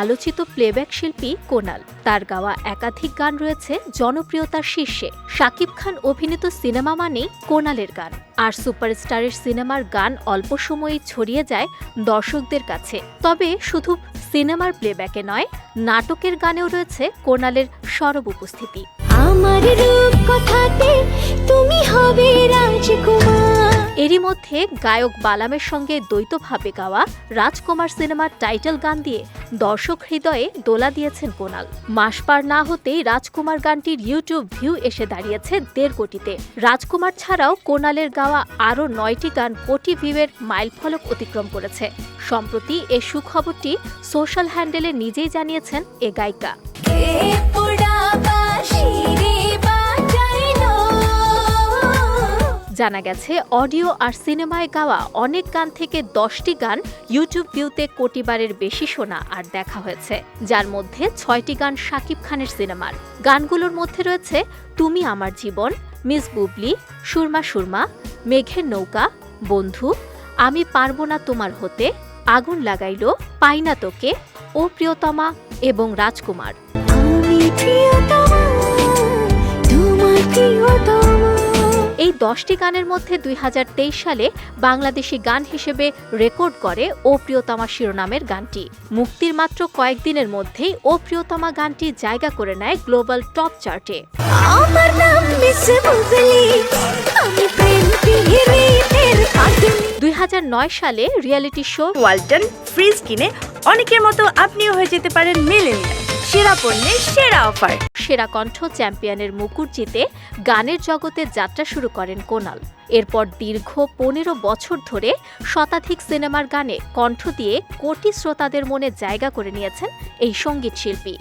আলোচিত প্লেব্যাক শিল্পী কোনাল। তার গাওয়া একাধিক গান রয়েছে জনপ্রিয়তার শীর্ষে। শাকিব খান অভিনীত সিনেমা মানেই কোনালের গান। আর সুপারস্টারের সিনেমার গান অল্প সময়েই ছড়িয়ে যায় দর্শকদের কাছে। তবে শুধু সিনেমার প্লেব্যাকে নয়, নাটকের গানেও রয়েছে কোনালের সরব উপস্থিতি। আমার রূপ কথাতে তুমি হবে রাজকুমার। এরই মধ্যে গায়ক বালামের সঙ্গে দ্বৈতভাবে গাওয়া রাজকুমার সিনেমার টাইটেল গান দিয়ে দর্শক হৃদয়ে দোলা দিয়েছেন কোনাল। মাস পার না হতেই রাজকুমার গানটির ইউটিউব ভিউ এসে দাঁড়িয়েছে দেড় কোটিতে। রাজকুমার ছাড়াও কোনালের গাওয়া আরও নয়টি গান কোটি ভিউয়ের মাইলফলক অতিক্রম করেছে। সম্প্রতি এ সুখবরটি সোশ্যাল হ্যান্ডেলে নিজেই জানিয়েছেন এ গায়িকা। জানা গেছে, অডিও আর সিনেমায় গাওয়া অনেক গান থেকে দশটি গান ইউটিউব ভিউতে কোটিবারের বেশি শোনা আর দেখা হয়েছে, যার মধ্যে ছয়টি গান শাকিব খানের সিনেমার। গানগুলোর মধ্যে রয়েছে, তুমি আমার জীবন মিস বুবলি সুরমা সুরমা মেঘের নৌকা বন্ধু আমি পারব না তোমার হতে আগুন লাগাইলো পাইনা তোকে ও প্রিয়তমা এবং রাজকুমার এই দশটি গানের মধ্যে দুই হাজার তেইশ সালে বাংলাদেশি গান হিসেবে রেকর্ড করে ও প্রিয়তমা শিরোনামের গানটি। মুক্তির মাত্র কয়েকদিনের মধ্যেই ও প্রিয়তমা গানটি জায়গা করে নেয় গ্লোবাল টপ চার্টে। আমার নাম মিস আমি প্রেম সালে রিয়েলিটি শো ওয়ালটন ফ্রিজ কিনে অনেকের মতো আপনিও হয়ে যেতে পারেন মেলেনিয়া সেরা পণ্যের সেরা অফার। সেরা কণ্ঠ চ্যাম্পিয়নের মুকুট জিতে গানের জগতে যাত্রা শুরু করেন কোনাল। এরপর দীর্ঘ পনেরো বছর ধরে শতাধিক সিনেমার গানে কণ্ঠ দিয়ে কোটি শ্রোতাদের মনে জায়গা করে নিয়েছেন এই সংগীত শিল্পী।